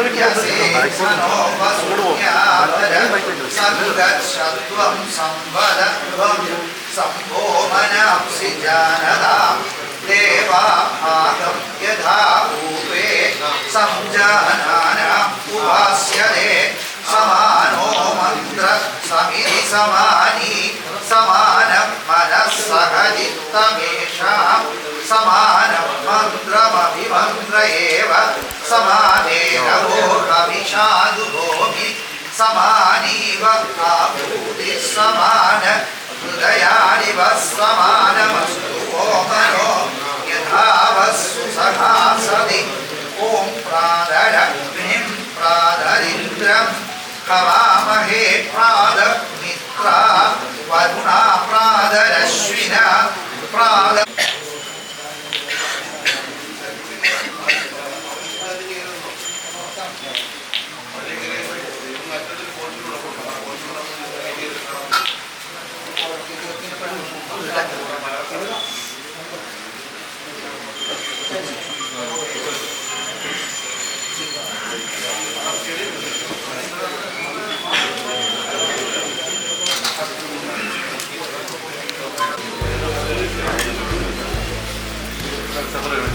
Yes, and all of us looking after Sanugat Shatvam Sambhada Bhavya Sambhomanam Sijanadam Deva Bhagam Yadha Uve Samjananam Uvasyade Samano Mantra Samini Samani Samanam Manasahajittamesham Samanam Mantramabhimandra Eva समानीव प्राभूति समान हृदयानिव समानमस्तु मनो यथा वस्तु सखा सति ॐ प्रादीं प्रादरिन्द्रं कवामहे प्रादमित्रा। Varuna प्रादरश्विना प्राद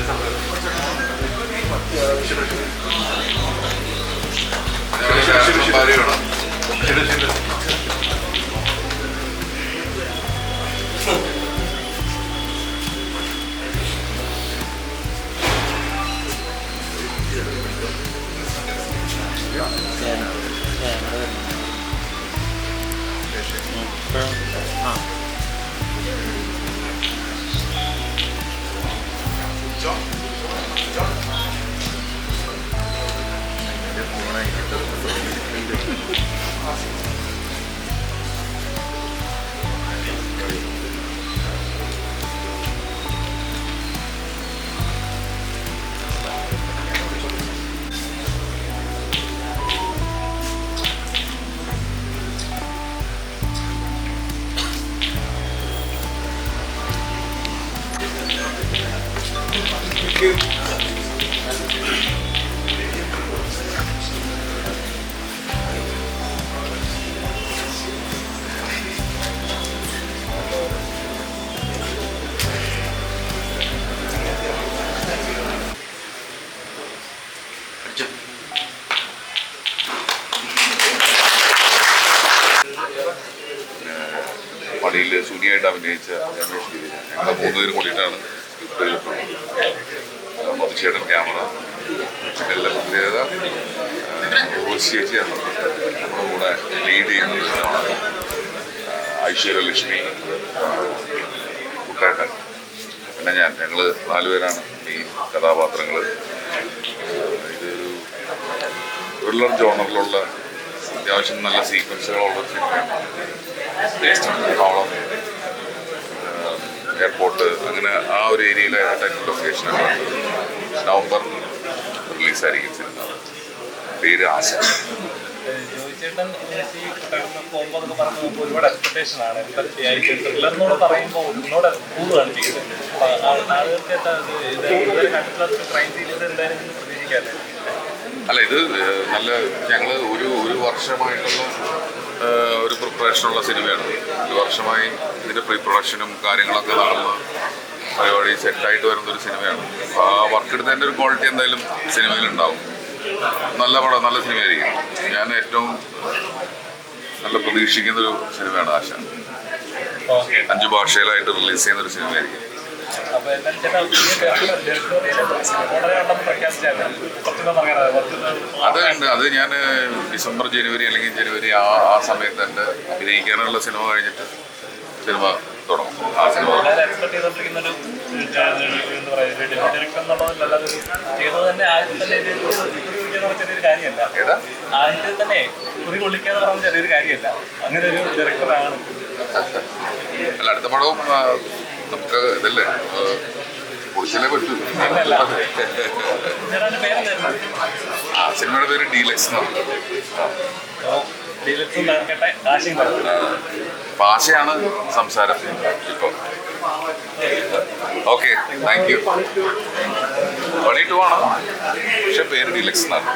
പ്രാതരിന്ദ്രം ഹവാമഹേ പ്രാതമിത്ര വരുണാ 그죠? 그죠? 아, 진짜. പ്രാതരശ്വിന you. സുനിയായിട്ട് അഭിനയിച്ച രമേഷ് ഗിരി ഞങ്ങൾ മൂന്നുപേരും കൂടിയിട്ടാണ് എഴുതിയിട്ടുള്ളത് ക്യാമറ. എല്ലാ പ്രത്യേകത റോസ് നമ്മുടെ കൂടെ ലീഡ് ചെയ്യുന്ന സിനിമയാണ് ഐശ്വര്യലക്ഷ്മി കുട്ടേട്ടൻ. പിന്നെ ഞാൻ ഞങ്ങൾ നാലുപേരാണ് ഈ കഥാപാത്രങ്ങൾ ഇതൊരു ത്രില്ലർ ജോണറിലുള്ള അത്യാവശ്യം നല്ല സീക്വൻസുകളുള്ള സിനിമയാണ് എയർപോർട്ട് അങ്ങനെ ആ ഒരു ഏരിയയിലെ ടൈറ്റിൽ ലൊക്കേഷനാണ് നവംബർ റിലീസായിരിക്കും സിനിമ പേര് ആശ. ഒരുപാട് എക്സ്പെക്ടേഷൻ ആണ്. ത്രില്ലറിനോട് പറയുമ്പോൾ ഒന്നോട് കൂടുതലാണ് അല്ല ഇത് നല്ല ഞങ്ങൾ ഒരു ഒരു വർഷമായിട്ടുള്ള ഒരു പ്രിപ്പറേഷനുള്ള സിനിമയാണ്. ഒരു വർഷമായി ഇതിന്റെ പ്രീ പ്രൊഡക്ഷനും കാര്യങ്ങളൊക്കെ നടന്ന് പരിപാടി സെറ്റായിട്ട് വരുന്ന ഒരു സിനിമയാണ്. അപ്പോൾ ആ വർക്ക് എടുത്തതിന്റെ ഒരു ക്വാളിറ്റി എന്തായാലും സിനിമയിൽ ഉണ്ടാവും. നല്ല പടം നല്ല സിനിമയായിരിക്കും. ഞാൻ ഏറ്റവും നല്ല പ്രതീക്ഷിക്കുന്ന ഒരു സിനിമയാണ് ആശ. അഞ്ചു ഭാഷയിലായിട്ട് റിലീസ് ചെയ്യുന്ന ഒരു സിനിമയായിരിക്കും. അപ്പൊ എന്തായാലും ചേട്ടാ ടെറിട്ടോറിയൽ വളരെ ഉണ്ടെന്ന് പ്രഖ്യാപിച്ചായിരുന്നു കുറച്ചുകൂടെ പറയാറ് കുറച്ചുകൂടെ അത് ഞാൻ ഡിസംബർ ജനുവരി അല്ലെങ്കിൽ ജനുവരി ആ ആ സമയത്ത് എന്റെ അഭിനയിക്കാനുള്ള സിനിമ കഴിഞ്ഞിട്ട് സിനിമ തുടങ്ങും. ആ സിനിമ തന്നെ തന്നെ ഏതാ? തന്നെ കുറി കൊള്ളിക്കാന്ന് പറഞ്ഞ ചെറിയൊരു കാര്യമല്ല. അങ്ങനെ ഒരു ഡയറക്ടറാണ് അല്ല അടുത്ത പടവും നമുക്ക് ഇതല്ലേ? പൊളിച്ചല്ലേ പറ്റൂ. ആ സിനിമയുടെ പേര് ഡീലക്സ് ഭാഷയാണ് സംസാരം ഇപ്പൊ. ഓക്കെ താങ്ക് യു പണിയിട്ട് പോകണം പക്ഷെ പേര് ഡീലക്സ് എന്നാണ്.